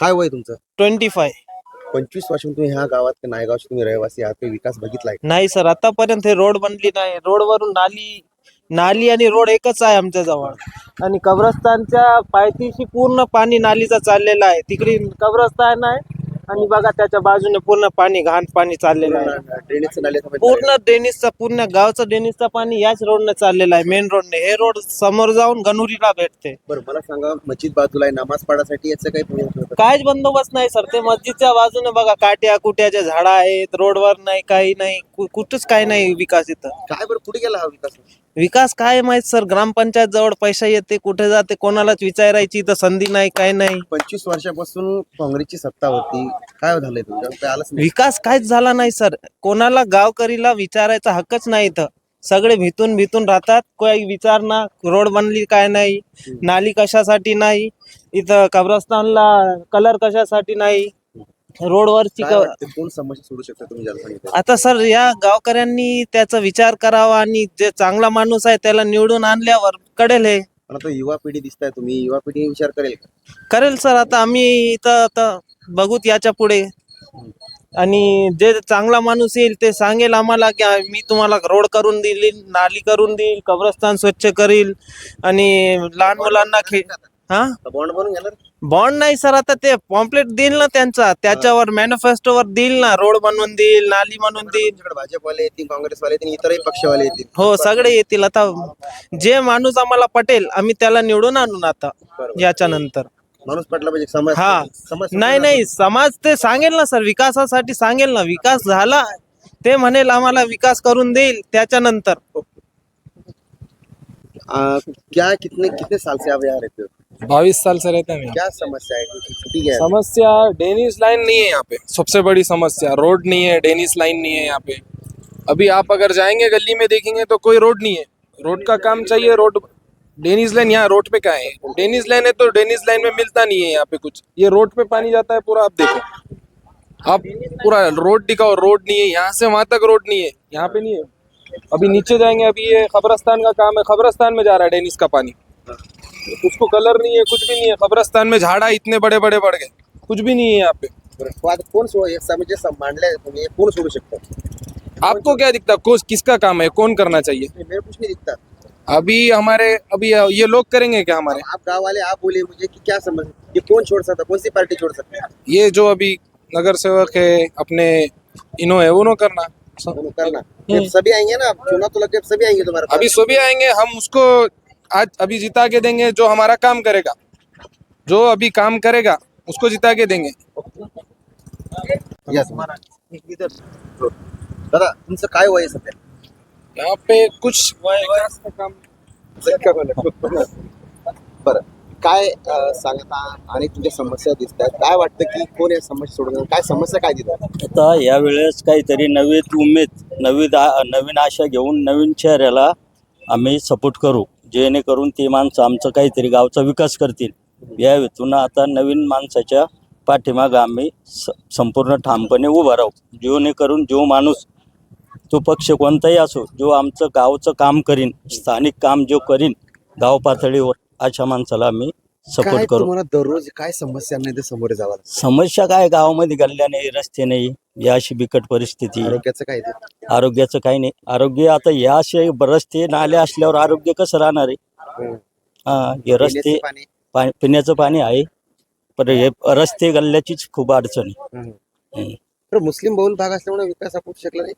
काय वय तुमचं? Twenty five. पंचवीस वर्षांपासून तुम्ही ह्या गावात नायगावचे तुम्ही रहिवासी आहात काही विकास बघितलाय? का? नाही सर आतापर्यंत हे रोड बनली नाही. रोडवरून नाली नाली आणि रोड एकच आहे आमच्या जवळ. आणि कब्रस्तानच्या पायथीशी पूर्ण पाणी नालीचं चाललेलं आहे. तिकडे कब्रस्तान आहे आणि बघा त्याच्या बाजूने पूर्ण पाणी घाण पाणी चाललेलं आहे. पूर्ण ड्रेनेजचं नाले समेत पूर्ण डेनिसचा पूर्ण गावचं डेनिसचं पाणी याच रोडने चाललेलं आहे मेन रोडने हे रोड समोर जाऊन गणुरीला भेटते. बरं मला सांगा मस्जिद बाजूला आहे नमाज पाडासाठी याचं काही बंदोबस्त होतं का? काहीच बंदोबस्त नाही सर. ते मस्जिदच्या बाजूने बघा काट्या कुट्याच्या झाडा आहेत रोडवर नाही काही नाही. कु- कुठंच काही नाही विकास इथं. काय बरं कुठे गेला हा विकास? विकास काय माहीत सर? ग्रामपंचायत जवळ पैसा येते कुठे जाते कोणालाच विचारायची इथं संधी नाही काय नाही. पंचवीस वर्षापासून काँग्रेसची सत्ता होती. काय झालंय तुमच्या? काय आलंच नाही. विकास काहीच झाला नाही सर. कोणाला गावकरीला विचारायचा हक्कच नाही इथं. सगळे भीतून भीतून राहतात. काही विचार ना रोड बनली काय नाही नाली कशासाठी नाही इथं कब्रस्तानला कलर कशासाठी नाही. रोडवरची काय क- वाटतं कोण समस्या सोडू शकता तुम्ही ज्याला सांगितलं? आता सर या गावकऱ्यांनी त्याचा विचार करावा आणि जे चांगला माणूस आहे त्याला निवडून आणल्यावर कळेल हे. पण आता युवा पिढी दिसताय तुम्ही युवा पिढी विचार करेल का? करेल सर आता आम्ही इथं आता बघूत याच्यापुढे. आणि जे चांगला माणूस येईल ते सांगेल आम्हाला की आ- मी तुम्हाला रोड करून देईल नाली करून देईल कब्रस्तान स्वच्छ करील. आणि लहान मुलांना खे हा? बॉन्ड बनवून घेणार? बॉन्ड नाही सर आता ते पॉम्पलेट देईल ना त्यांचा. त्याच्यावर मॅनिफेस्टोवर देईल ना. रोड बनवून देईल नाली बनवून देईल. तुमच्याकडे भाजपवाले येतील काँग्रेसवाले येतील इतरही पक्षवाले येतील. हो सगळे येतील. आता जे माणूस आम्हाला पटेल आम्ही त्याला निवडून आणून आता बरोबर. याच्या नंतर माणूस पटला पाहिजे समाज हा. समाज नाही नाही. समाज ते सांगेल ना सर विकासासाठी सांगेल ना. विकास झाला ते म्हणेल आम्हाला विकास करून देईल त्याच्यानंतर. आ, क्या कितने कितने साल से आप यहाँ रहते हो? बाईस साल से रहते हैं क्या समस्या है? ठीक है। समस्या डेनिस लाइन नहीं है यहाँ पे। सबसे बड़ी समस्या रोड नहीं है डेनिस लाइन नहीं है यहाँ पे। अभी आप अगर जाएँगे गली में देखेंगे तो कोई रोड नहीं है। रोड का काम चाहिए रोड डेनिस लाइन यहाँ रोड पे क्या है? डेनिस लाइन है तो डेनिस लाइन में मिलता नहीं है यहाँ पे कुछ। ये रोड पे पानी जाता है पूरा आप देखो। आप पूरा रोड दिखाओ रोड नहीं है। यहाँ से वहाँ तक रोड नहीं है। यहाँ पे नहीं है। अभी नीचे जाएँगे अभी ये खबरस्तान का काम है खबरस्तान में जा रहा है डेनिस का पानी। उसको कलर नहीं है कुछ भी नहीं है कब्रस्तान में झाड़ा इतने बड़े बड़े बढ़ गए। कुछ भी नहीं है यहाँ पे। बरं. आता कोण म्हणजे मांडले तुम्ही कोण सोडू शकतो आपको क्या दिखता? है कोस किसका काम है? कौन करना चाहिए? मेरे कुछ नहीं दिखता। अभी हमारे अभी ये लोग करेंगे क्या हमारे? आप गाँव वाले आप बोलिए मुझे कि क्या समझ ये कौन छोड़ सकता कौन सी पार्टी छोड़ सकती है? ये जो अभी नगर सेवक है अपने इनो है उन्हों करना। करना। जब सभी आएँगे ना चुनाव तो लग गया सभी आएँगे तुम्हारे अभी सभी आएँगे हम उसको आज अभी जिता के देंगे जो हमारा काम करेगा। जो अभी काम करेगा उसको जिता के देंगे. दादा तुमचं काय वय सध्या यहाँ पे कुछ विकास का काम। बरं। काय सांगता आणि तुमच्या समस्या दिसतात? काय वाटतं की कोण या समस्या सोडवणार काय समस्या काय देतात? आता यावेळेस काहीतरी नवीन उमेद नवीन आ- नवीन आशा घेऊन नवीन चेहऱ्याला आम्ही सपोर्ट करू. जेणेकरून ती माणसं आमचं काहीतरी गावचा विकास करतील. या हेतून आता नवीन माणसाच्या पाठीमागं आम्ही स संपूर्ण ठामपणे उभा राहू. जेणेकरून जो माणूस तो पक्ष कोणताही असो जो आमचं गावचं काम करीन स्थानिक काम जो करीन गाव पातळीवर अशा माणसाला आम्ही सपोर्ट करू. तुम्हाला दररोज काय समस्या नाही ते समोर जावं लागतं? समस्या काय गावामध्ये गल्ल्या नाही रस्ते नाही या अशी बिकट परिस्थिती. आरोग्याचं काय ते? आरोग्याचं काही नाही. आरोग्य आता या असे रस्ते नाले असल्यावर आरोग्य कसं राहणार आहे. हा. हे रस्ते पिण्याचं पाणी? पा- पिण्याचं पाणी आहे पण हे रस्ते गल्ल्याचीच खूप अडचण आहे. बरं, मुस्लिम बहुल भाग असल्यामुळे विकास आपण शकला नाही?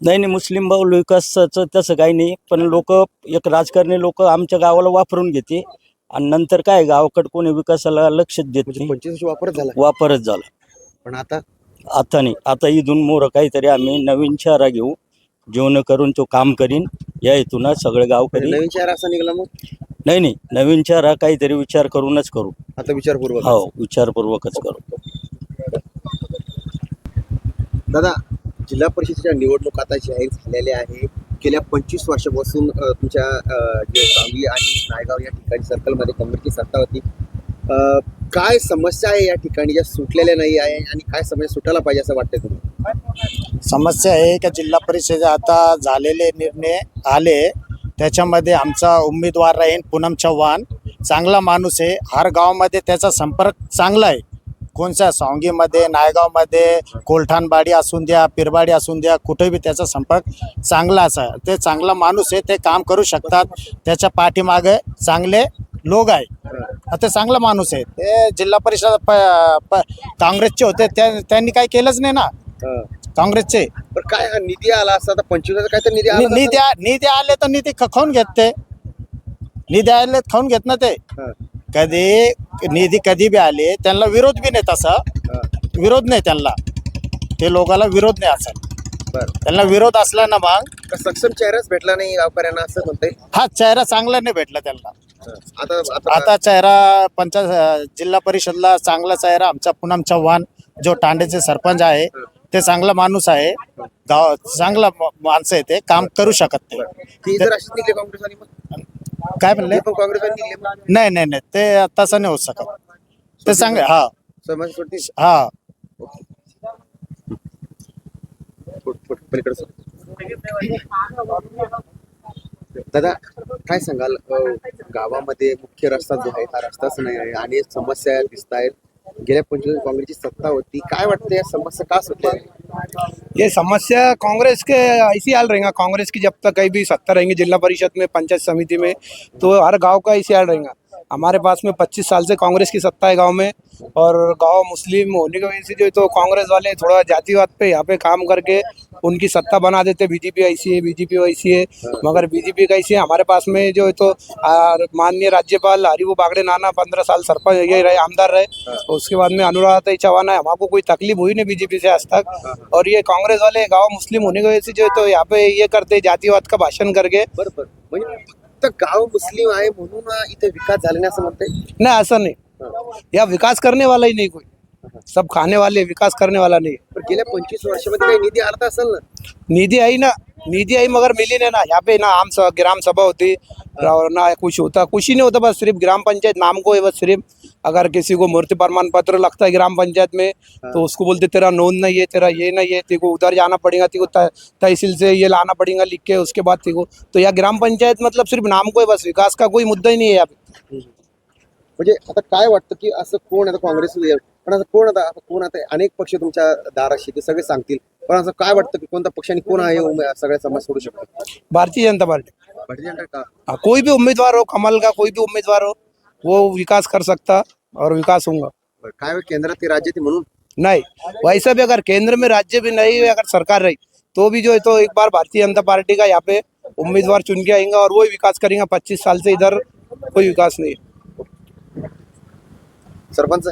नाही नाही मुस्लिम बहुल विकासाचं तसं काही नाही पण लोक एक राजकारणी लोक आमच्या गावाला वापरून घेते. आणि नंतर काय गावाकडे कोणी विकासाला लक्ष देत म्हणजे नाही. पंचवीस वर्ष वापरच झाला. वापरच झाला. पण आता? आता नाही. आता इथून मोर काहीतरी आम्ही नवीन शहरा घेऊ. जेवण करून तो काम करीन. या हेतून सगळे गावकरी नवीन शहर असा निघाला मग? नाही नाही. नवीन शहरा काहीतरी विचार करूनच करू. आता विचारपूर्वक हो विचारपूर्वकच करू. दादा जिल्हा परिषदेच्या निवडणूक आता जाहीर झालेल्या आहे. गेल्या पंचवीस वर्षापासून तुमच्या जे सांगली आणि नायगाव या ठिकाणी सर्कलमध्ये काँग्रेसची सत्ता होती. काय समस्या आहे या ठिकाणी ज्या सुटलेल्या नाही आहे आणि काय समस्या सुटायला पाहिजे असं वाटतं तुम्ही समस्या आहे का जिल्हा परिषद आता झालेले निर्णय आले. त्याच्यामध्ये आमचा उमेदवार राहील पूनम चव्हाण. चांगला माणूस आहे. हर गावामध्ये त्याचा संपर्क चांगला आहे. कोणत्या सोंगीमध्ये नायगावमध्ये कोलठाणबाडी असून द्या पिरबाडी असून द्या कुठे बी त्याचा संपर्क चांगला असा ते चांगला माणूस आहे ते काम करू शकतात. त्याच्या पाठीमागे चांगले लोक आहे. ते चांगला माणूस आहे. ते जिल्हा परिषद काँग्रेसचे होते. त्या- त्यांनी काही केलंच नाही ना. काँग्रेसचे. पण काय निधी आला असता? तर पंचवीस काय तर निधी? निधी निधी आले तर निधी खाऊन घेत ते. निधी आले खाऊन घेत ना ते. कधी निधी कधी बी आले त्यांना विरोध बी नाही तसा. विरोध नाही त्यांना. ते लोकांना विरोध नाही असा. बरं. त्यांना विरोध असला ना मग. का सक्षम चेहराच भेटला नाही गावकऱ्यांना असं म्हणताय? हा चेहरा चांगला नाही भेटला त्यांना. आता आता आता चेहरा पंचायत जिल्हा परिषदला चांगला चेहरा आमचा पूनम चव्हाण जो तांडेचे सरपंच आहे ते चांगला माणूस आहे. गाव चांगला म- माणसं आहे ते काम करू शकत ते ती जर अशीच निघले काँग्रेसवाली मग काय म्हणले? मग नाही नाही नाही. ते तसं नाही होऊ शकत. ते सांग हा. समाज हा. पलीकडे सर. दादा काय सांगाल? अ, गावामध्ये मुख्य रस्ता जो आहे हा रस्ताच नाही आहे आणि समस्या दिसत आहेत गेल्या पंचवीस काँग्रेसची सत्ता होती. काय वाटतं या समस्या का सुटल्या? ये समस्या कांग्रेस के ऐसी हाल रहेगा। कांग्रेस की जब तक कहीं भी सत्ता रहेंगे जिला परिषद में पंचायत समिति में तो हर गांव का ऐसी हाल रहेगा। हमारे पास में 25 साल से कांग्रेस की सत्ता है गाँव में और गाँव मुस्लिम होने की वजह से जो तो कांग्रेस वाले थोड़ा जातिवाद पे यहाँ पे काम करके उनकी सत्ता बना देते। बीजेपी ऐसी है, बीजेपी वैसी है, मगर बीजेपी कैसी है। हमारे पास में जो तो माननीय राज्यपाल हरिभू बागड़े नाना पंद्रह साल सरपंच ये रहे, आमदार रहे। उसके बाद में अनुराधा चौहान है हमको कोई तकलीफ़ हुई नहीं बीजेपी से आज तक। और ये कांग्रेस वाले गाँव मुस्लिम होने की वजह से जो तो यहाँ पे ये करते, जातिवाद का भाषण करके। फक्त गाव मुस्लिम आहे म्हणून इथे विकास झाला नाही असं म्हणताय? नहीं ऐसा नहीं. या विकास करने वाला ही नहीं कोई सब खाने वाले विकास करने वाला नहीं. पण गेल्या पंचवीस वर्षामध्ये काही निधी आला तर असेल ना? निधि आई ना. निधि आई मगर मिली नहीं ना। यहाँ पे ना आम स- ग्राम सभा होती और ना कुछ होता। कुछ ही नहीं होता बस सिर्फ़ ग्राम पंचायत नाम को है बस सिर्फ़ अगर किसी को मूर्ति प्रमाण पत्र लगता है ग्राम पंचायत में तो उसको बोलते तेरा नोंद नहीं है तेरा ये नहीं है तेरे को उधर जाना पड़ेगा तेरे को त- तहसील से ये लाना पड़ेगा लिख के उसके बाद तेरे को तो यह ग्राम पंचायत मतलब सिर्फ़ नाम को है बस विकास का कोई मुद्दा ही नहीं है यहाँ पे। म्हणजे आता काय वाटतं की असं कोण आता काँग्रेस पण असं कोण आता कोण आता अनेक पक्ष तुमच्या दाराशी ते सगळे सांगतील. पण असं काय वाटतं की कोणता पक्षाने कोण आहे उमे- सगळ्या समाज सोडू शकतो? भारतीय जनता पार्टी. भारतीय जनता का? हाँ, कोई भी उम्मीदवार हो कमल का कोई भी उम्मीदवार हो वो विकास कर सकता और विकास होगा। बरं, काय होईल? केंद्रात ते राज्यात आहे म्हणून? नहीं वैसा भी अगर केंद्र में राज्य भी नहीं अगर सरकार रही तो भी जो है तो एक बार भारतीय जनता पार्टी का यहाँ पे उम्मीदवार चुन के आएंगे और वही विकास करेंगे। पच्चीस साल से इधर कोई विकास नहीं है। सरपंच?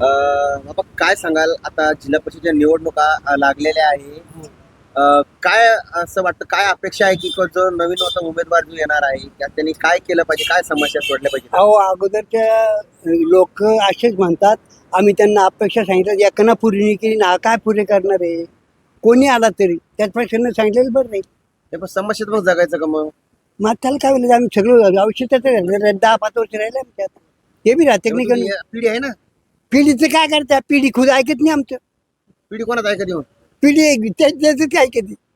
बाबा काय सांगाल? आता जिल्हा परिषदेच्या निवडणुका लागलेल्या आहे काय असं वाटतं? काय अपेक्षा आहे की जो नवीन आता उमेदवार जो येणार आहे त्या त्यांनी काय केलं पाहिजे? काय समस्या सोडल्या पाहिजे? अहो अगोदरच्या लोक असेच म्हणतात आम्ही त्यांना अपेक्षा सांगितलं एकानं पुरी नाही केली ना काय पुरे करणार आहे? कोणी आला तरी? त्याचपेक्षा सांगितलेलं बरं नाही. समस्येत मग जगायचं का मग? मग त्याला काय बोलायचं? आम्ही सगळं राहिलं दहा पाच वर्ष राहिले आमच्यात. हे बी राहते पिढी आहे ना? पिढीचं काय करता पिढी खुद ऐकत नाही आमचं. पिढी कोणात आहे कधी पिढी एक- त्या- त्याचं काय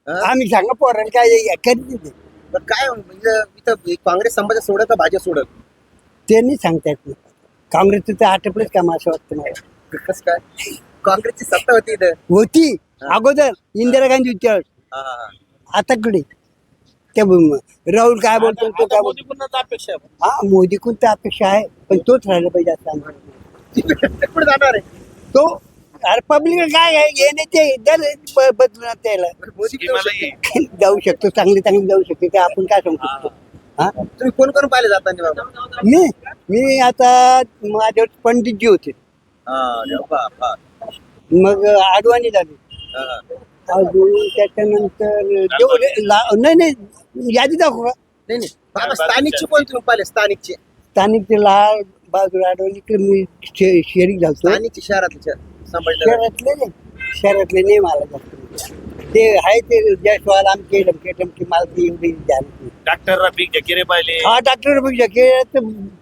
हा? आम्ही सांगा पोराला काय हे करीत नाही ते. पण काय म्हणजे इथं काँग्रेस समाजा सोडत का भाजप सोडत? ते नाही सांगता येत नाही काँग्रेसचं तर आटपलंच काम असं वाटतं मला. कसं काय? काँग्रेसची सत्ता होती इथं. होती. अगोदर इंदिरा गांधी होती त्यावेळेस. हा, हा, हा. आता कडे ते ब- राहुल काय बोलतो तो काय बोलतो? हा मोदी कोणता अपेक्षा आहे पण तोच राहिला पाहिजे असं आम्हाला. वाटतं. ते कुठे जाणार आहे. तो अरे पब्लिक काय आहे? येण्याचे दर ब- बदलून मोदी आहे? जाऊ शकतो चांगली चांगली जाऊ शकते ते आपण काय सांगू शकतो? हा. तुम्ही कोण कोण पाहिले जाताना बाबा? मी मी आता माझ्यावर पंडितजी होते. हा. मग आडवाणी झाली. हा, हा. अजून त्याच्यानंतर ला- नाही नाही यादी दाखवू. का नाही नाही. बाबा स्थानिकची कोण तुम्ही पाहिले? स्थानिकची. स्थानिक लाल बाजूला आडवली की मी शे- शेरीक झालतो. स्थानिकची शहरातली शहरातले नाही शहरातले नाही मला जास्त. ते आहे ते जयस्वाल आमचे डमके डमके मला ती एवढी ध्यान नाही. डॉक्टर रफिक जकिरे पाहिले. हा डॉक्टर जके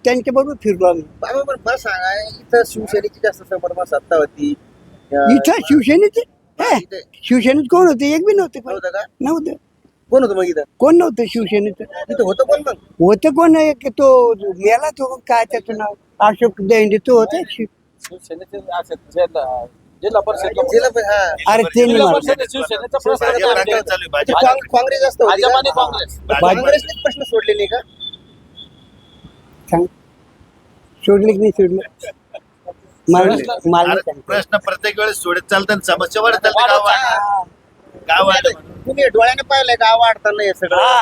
त्यांच्या बरोबर फिरलो आम्ही. बाबा पण मला सांगा इथं शिवसेनेची जास्त समर्थन सत्ता होती. अं, इथं शिवसेनेचे? हे, इथे. शिवसेनेत कोण होते? एक बी नव्हते कोण. नव्हतं का? नव्हतं. कोण होतं मग इथं? कोण नव्हतं शिवसेनेचं? इथं होतं कोण मग? होतं कोण? एक तो मेला तो काय त्याचं नाव? अशोक देंडे तू होते? शि- जिल्हा परिषद- हा. अरे ते नाही मला. भाजप रागावर चालू आहे, भाजप काँग- काँग्रेस. जास्त होती का? काँग्रेसने प्रश्न सोडले नाही का? सांग. सोडले की नाही सोडले? मला मला अरे, सांग. प्रश्न प्रत्येक वेळेस सोडत चालतात समस्या वाढत चालते. गाव वाढ- गाव वाढ. तुम्ही डोळ्याने पाहिलंय गाव वाढताना हे सगळं. हा.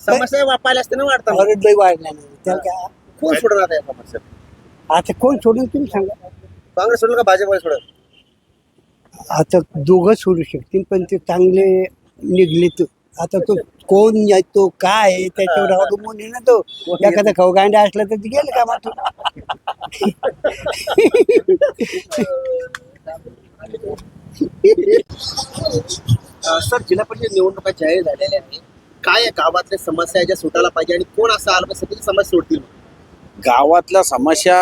समस्या वा- पाहिल्या असते ना वाढताना. अरे लय वाढला नाही. त्याला काय? कोण सोडणार आता या समस्या आता कोण सोडून तुम्ही सांगा. काँग्रेस सोडलं का भाजप सोडलं? आता दोघं सोडू शकतील पण ते चांगले निघले तर. आता तो कोण येतो काय आहे, त्याच्यावर अवलंबून आहे ना तो. एखादा खवगांडा असला तर ते गेलं का अं, सर जिल्हा परिषद निवडणुका जाहीर झालेल्या आहेत. काय या गावातल्या समस्या आहे ज्या सुटायला पाहिजे आणि कोण असं आलं पाहिजे सगळी समस्या सोडतील गावातल्या समस्या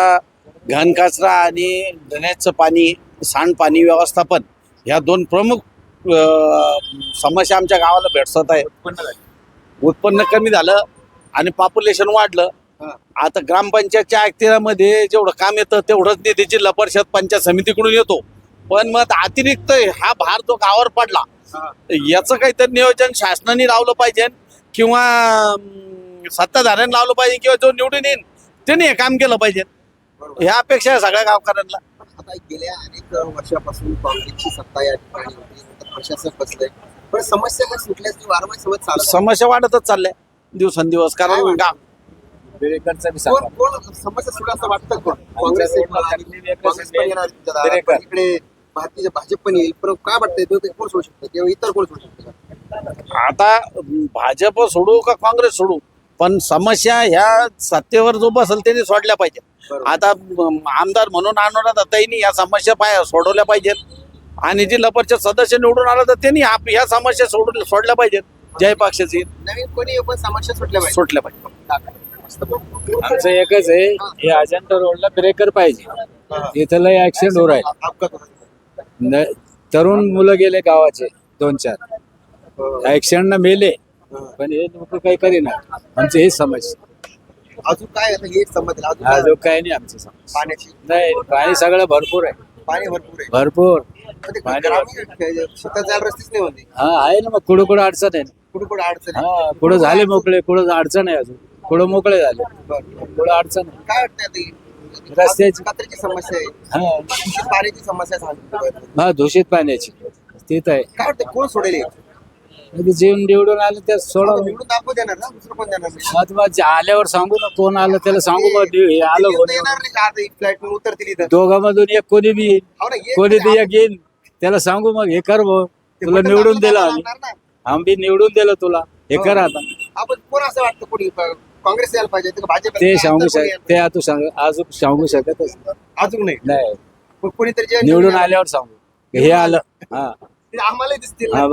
घनकचरा आणि ड्रेनेजचं पाणी सांडपाणी व्यवस्थापन ह्या दोन प्रमुख समस्या आमच्या गावाला भेडसत आहे उत्पन्न कमी झालं आणि पॉप्युलेशन वाढलं. आता ग्रामपंचायतच्या अखत्यारामध्ये जेवढं काम येतं तेवढंच निधी जिल्हा परिषद पंचायत समितीकडून येतो पण मग अतिरिक्त हा भार जो गावावर पडला. याचं काहीतरी नियोजन शासनाने लावलं पाहिजे किंवा सत्ताधाऱ्यांनी लावलं पाहिजे किंवा जो निवडून येईल त्यांनी हे काम केलं पाहिजे. ह्या अपेक्षा आहे सगळ्या गावकऱ्यांना. आता गेल्या अनेक वर्षापासून काँग्रेसची सत्ता या ठिकाणी होती प्रशासन बसलंय पण समस्या काय सुटल्याची वारंवार चालत आहे. समस्या वाढतच चालल्या दिवसंदिवस. कारण? गाव कोण कोण समस्या असं वाटतं कोण? काँग्रेस एक आणि काँग्रेस पण येणार आहे तुमच्या दारात. पण इकडे भारतीय भाजप पण येईल. पण काय वाटतंय? तो ते कोण सोडू शकतं? किंवा इतर कोण सोडू शकतं? आता भाजप सोडू का काँग्रेस सोडू? पण समस्या ह्या सत्तेवर जो बसेल त्यांनी सोडल्या पाहिजे बरोबर. आता आमदार म्हणून अनुराधाताईंनी या समस्या पाय सोडवल्या पाहिजेत. आणि जिल्हा परिषद सदस्य निवडून आला तर त्यांनी आप- ह्या समस्या सोडून सोडल्या पाहिजेत. जय पक्षाची. नवीन कोणी पण समस्या सुटल्या पाहिजे सुटल्या पाहिजे. आमचं एकच आहे हे अजंता रोडला ब्रेकर पाहिजे. इथं लय ऍक्सिडेंट हो राहील तरुण मुलं गेले गावाचे दोन चार. ऍक्सिडेंट मेले. पण हे लोक काही करीना आमची हेच समस्या अजून काय आता हे समजलं अजून काय? अजून काही नाही आमची समस्या पाण्याची? नाही पाणी सगळं भरपूर आहे. पाणी भरपूर आहे. भरपूर. पण ते पाणी ग्रामीण शेतात जायला रस्तेच नाही होते. हा आहे ना मग. कुठं कुठं अडचण आहे. कुठे कुठे अडचण आहे. हा कुठं झाले मोकळे कुठं अडचण आहे अजून. कुठं मोकळे झाले. बरं. कुठं अडचण आहे. काय वाटतं आता हे? रस्त्याची. कचऱ्याची समस्या आहे. हा. दूषित पाण्याची समस्या सांगितली हा दूषित पाण्याची. तेच आहे. काय वाटतं कोण सोडेल हे? म्हणजे जेवण निवडून आलं त्या सोडा. निवडून दाखवू देणार ना दुसरं पण देणार नाही? आल्यावर सांगू ना कोण आलं त्याला सांगू मग हे ते आलं कोणी येणार नाही का आता फ्लाईट उतरतील इथं? दोघांमधून एक कोणी बी येईल. हो ना, कोणी ते एक येईल. त्याला सांगू मग हे कर भाऊ. ते तुला बटन निवडून दाबलं दिलं तर आम्ही. लागणार ना. आम्ही निवडून दिलं तुला. हे कर आता. आपण कोण असं वाटतं कोणी काँग्रेस यायला पाहिजे का भाजप ते सांगू? कोणी शक ते आता सांग अजून सांगू शकतच. यायला- अजून नाही. नाही. पण कोणीतरी जे निवडून आल्यावर सांगू. हे आलं. हा. ते आम्हालाही दिसतील ना. हा